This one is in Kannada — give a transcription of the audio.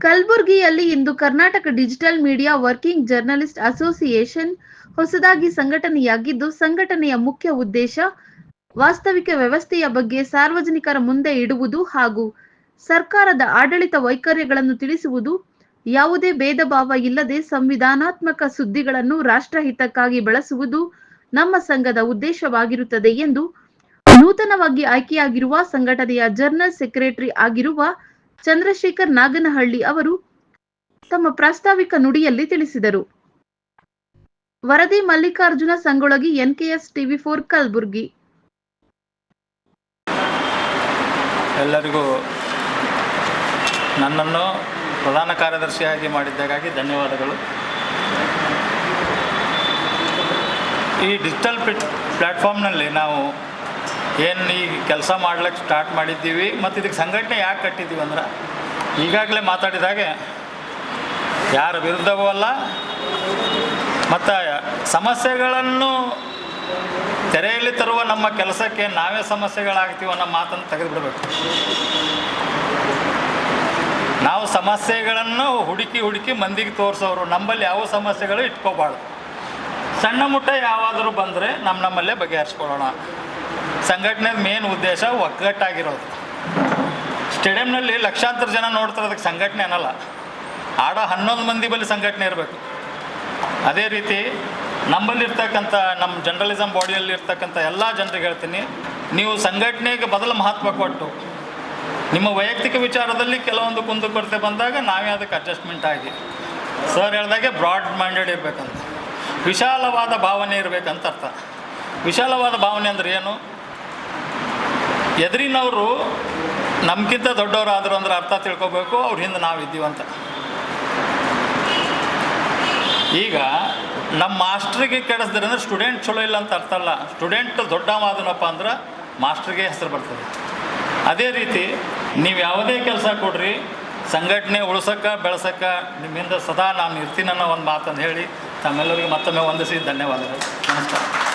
ಕಲಬುರಗಿಯಲ್ಲಿ ಇಂದು Karnataka digital media working journalist association ಹೊಸದಾಗಿ ಸಂಘಟನೆಯಾಗಿದ್ದು, ಸಂಘಟನೆಯ ಮುಖ್ಯ ಉದ್ದೇಶ ವಾಸ್ತವಿಕ ವ್ಯವಸ್ಥೆಯ ಬಗ್ಗೆ ಸಾರ್ವಜನಿಕರ ಮುಂದೆ ಇಡುವುದು ಹಾಗೂ ಸರ್ಕಾರದ ಆಡಳಿತ ವೈಖರಿಗಳನ್ನು ತಿಳಿಸುವುದು. ಯಾವುದೇ ಭೇದ ಭಾವ ಇಲ್ಲದೆ ಸಂವಿಧಾನಾತ್ಮಕ ಸುದ್ದಿಗಳನ್ನು ರಾಷ್ಟ್ರಹಿತಕ್ಕಾಗಿ ಬಳಸುವುದು ನಮ್ಮ ಸಂಘದ ಉದ್ದೇಶವಾಗಿರುತ್ತದೆ ಎಂದು ನೂತನವಾಗಿ ಆಯ್ಕೆಯಾಗಿರುವ ಸಂಘಟನೆಯ ಜರ್ನಲ್ ಸೆಕ್ರೆಟರಿ ಆಗಿರುವ ಚಂದ್ರಶೇಖರ್ ನಾಗನಹಳ್ಳಿ ಅವರು ತಮ್ಮ ಪ್ರಾಸ್ತಾವಿಕ ನುಡಿಯಲ್ಲಿ ತಿಳಿಸಿದರು. ವರದಿ Mallikarjuna Sangolagi, NKS TV four, Kalaburagi. ಎಲ್ಲರಿಗೂ ನನ್ನನ್ನು ಪ್ರಧಾನ ಕಾರ್ಯದರ್ಶಿಯಾಗಿ ಮಾಡಿದ್ದಕ್ಕಾಗಿ ಧನ್ಯವಾದಗಳು. ಈ ಡಿಜಿಟಲ್ ಪ್ಲ್ಯಾಟ್ಫಾರ್ಮ್ನಲ್ಲಿ ನಾವು ಏನು ಈ ಕೆಲಸ ಮಾಡ್ಲಿಕ್ಕೆ ಸ್ಟಾರ್ಟ್ ಮಾಡಿದ್ದೀವಿ, ಮತ್ತು ಇದಕ್ಕೆ ಸಂಘಟನೆ ಯಾಕೆ ಕಟ್ಟಿದ್ದೀವಿ ಅಂದ್ರೆ, ಈಗಾಗಲೇ ಮಾತಾಡಿದಾಗೆ ಯಾರ ವಿರುದ್ಧವೂ ಅಲ್ಲ, ಮತ್ತು ಸಮಸ್ಯೆಗಳನ್ನು ತೆರೆಯಲ್ಲಿ ತರುವ ನಮ್ಮ ಕೆಲಸಕ್ಕೆ ನಾವೇ ಸಮಸ್ಯೆಗಳಾಗ್ತೀವಿ ಅನ್ನೋ ಮಾತನ್ನು ತೆಗೆದುಬಿಡಬೇಕು. ನಾವು ಸಮಸ್ಯೆಗಳನ್ನು ಹುಡುಕಿ ಹುಡುಕಿ ಮಂದಿಗೆ ತೋರಿಸೋರು, ನಮ್ಮಲ್ಲಿ ಯಾವ ಸಮಸ್ಯೆಗಳು ಇಟ್ಕೋಬಾರ್ದು. ಸಣ್ಣ ಮುಟ್ಟ ಯಾವಾದರೂ ಬಂದರೆ ನಮ್ಮ ನಮ್ಮಲ್ಲೇ ಬಗೆಹರಿಸ್ಕೊಳ್ಳೋಣ. ಸಂಘಟನೆ ಮೇನ್ ಉದ್ದೇಶ ಒಗ್ಗಟ್ಟಾಗಿರೋದು. ಸ್ಟೇಡಿಯಂನಲ್ಲಿ ಲಕ್ಷಾಂತರ ಜನ ನೋಡ್ತಿರೋದಕ್ಕೆ ಸಂಘಟನೆ ಅನ್ನಲ್ಲ. ಆಡೋ ಹನ್ನೊಂದು ಮಂದಿ ಬಳಿ ಸಂಘಟನೆ ಇರಬೇಕು. ಅದೇ ರೀತಿ ನಮ್ಮಲ್ಲಿರ್ತಕ್ಕಂಥ ನಮ್ಮ ಜರ್ನಲಿಸಮ್ ಬಾಡಿಯಲ್ಲಿ ಇರ್ತಕ್ಕಂಥ ಎಲ್ಲ ಜನರಿಗೆ ಹೇಳ್ತೀನಿ, ನೀವು ಸಂಘಟನೆಗೆ ಬದಲು ಮಹತ್ವ ಕೊಟ್ಟು, ನಿಮ್ಮ ವೈಯಕ್ತಿಕ ವಿಚಾರದಲ್ಲಿ ಕೆಲವೊಂದು ಕುಂದುಕೊರತೆ ಬಂದಾಗ ನಾವೇ ಅದಕ್ಕೆ ಅಡ್ಜಸ್ಟ್ಮೆಂಟ್ ಆಗಿ, ಸರ್ ಹೇಳ್ದಾಗೆ ಬ್ರಾಡ್ ಮೈಂಡೆಡ್ ಇರಬೇಕಂತ. ವಿಶಾಲವಾದ ಭಾವನೆ ಇರಬೇಕಂತ ಅರ್ಥ. ವಿಶಾಲವಾದ ಭಾವನೆ ಅಂದರೆ ಏನು? ಎದುರಿನವರು ನಮ್ಗಿಂತ ದೊಡ್ಡವರಾದರು ಅಂದ್ರೆ ಅರ್ಥ ತಿಳ್ಕೊಬೇಕು, ಅವ್ರ ಹಿಂದೆ ನಾವಿದ್ದೀವಿ ಅಂತ. ಈಗ ನಮ್ಮ ಮಾಸ್ಟ್ರಿಗೆ ಕೆಡಿಸಿದ್ರೆ ಅಂದ್ರೆ ಸ್ಟೂಡೆಂಟ್ ಚಲೋ ಇಲ್ಲ ಅಂತ ಅರ್ಥ ಅಲ್ಲ. ಸ್ಟೂಡೆಂಟ್ ದೊಡ್ಡವಾದನಪ್ಪ ಅಂದ್ರೆ ಮಾಸ್ಟ್ರಿಗೆ ಹೆಸರು ಬರ್ತದೆ. ಅದೇ ರೀತಿ ನೀವು ಯಾವುದೇ ಕೆಲಸ ಕೊಡ್ರಿ, ಸಂಘಟನೆ ಉಳಿಸೋಕೆ ಬೆಳೆಸೋಕೆ ನಿಮ್ಮಿಂದ ಸದಾ ನಾನು ಇರ್ತೀನಿ ಅನ್ನೋ ಒಂದು ಮಾತನ್ನು ಹೇಳಿ ತಮ್ಮೆಲ್ಲರಿಗೂ ಮತ್ತೊಮ್ಮೆ ವಂದಿಸಿ ಧನ್ಯವಾದಗಳು. ನಮಸ್ಕಾರ.